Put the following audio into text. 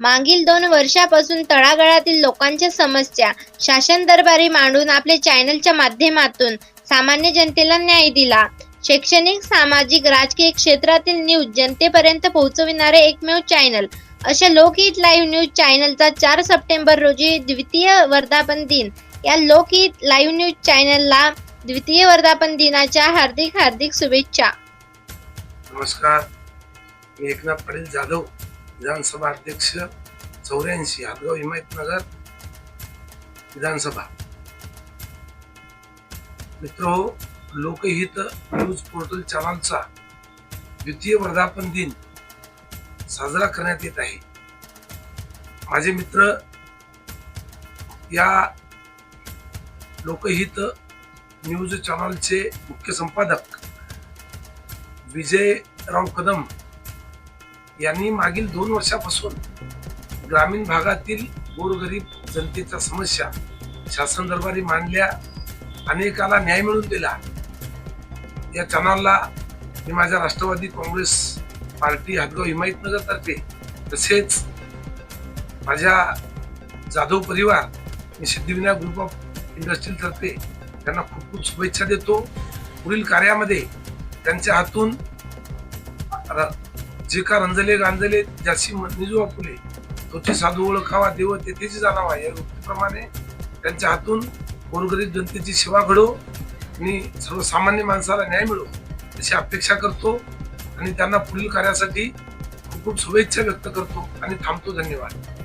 मागील दोन वर्षापासून तळागाळातील लोकांच्या समस्या शासन दरबारी मांडून आपले चॅनलच्या माध्यमातून सामान्य जनतेला न्याय दिला. शैक्षणिक सामाजिक राजकीय क्षेत्रातील न्यूज जनतेपर्यंत पोहोचविणारे एकमेव चॅनल. अशा लोकहित लाईव्ह न्यूज चॅनलचा चार सप्टेंबर रोजी द्वितीय वर्धापन दिन. या लोकहित लाईव्ह न्यूज चॅनलला द्वितीय वर्धापन दिनाच्या हार्दिक हार्दिक शुभेच्छा. नमस्कार. मी एकनाथ पाटील जाधव. विधानसभा अध्यक्ष चौऱ्याऐंशी हातगाव हिमायतनगर विधानसभा. मित्र लोकहित न्यूज पोर्टल चॅनलचा द्वितीय वर्धापन दिन साजरा करण्यात येत आहे. माझे मित्र या लोकहित न्यूज चॅनलचे मुख्य संपादक विजयराव कदम यांनी मागील दोन वर्षापासून ग्रामीण भागातील गोरगरीब जनतेच्या समस्या शासन दरबारी मांडल्या अनेकाला न्याय मिळवून दिला. या चॅनलला मी माझ्या राष्ट्रवादी काँग्रेस पार्टी हातगाव हिमायतनगरतर्फे तसेच माझ्या जाधव परिवार मी सिद्धिविनायक ग्रुप ऑफ इंडस्ट्रीतर्फे त्यांना खूप खूप शुभेच्छा देतो. पुढील कार्यामध्ये त्यांच्या हातून जे का रंजले गांजले ज्याची निजू फुले तोची साधू ओळखावा देव तेथेची जाणावा या वृत्तीप्रमाणे त्यांच्या हातून गोरगरीब जनतेची सेवा घडो आणि सर्वसामान्य माणसाला न्याय मिळो अशी अपेक्षा करतो आणि त्यांना पुढील कार्यासाठी खूप खूप शुभेच्छा व्यक्त करतो आणि थांबतो. धन्यवाद.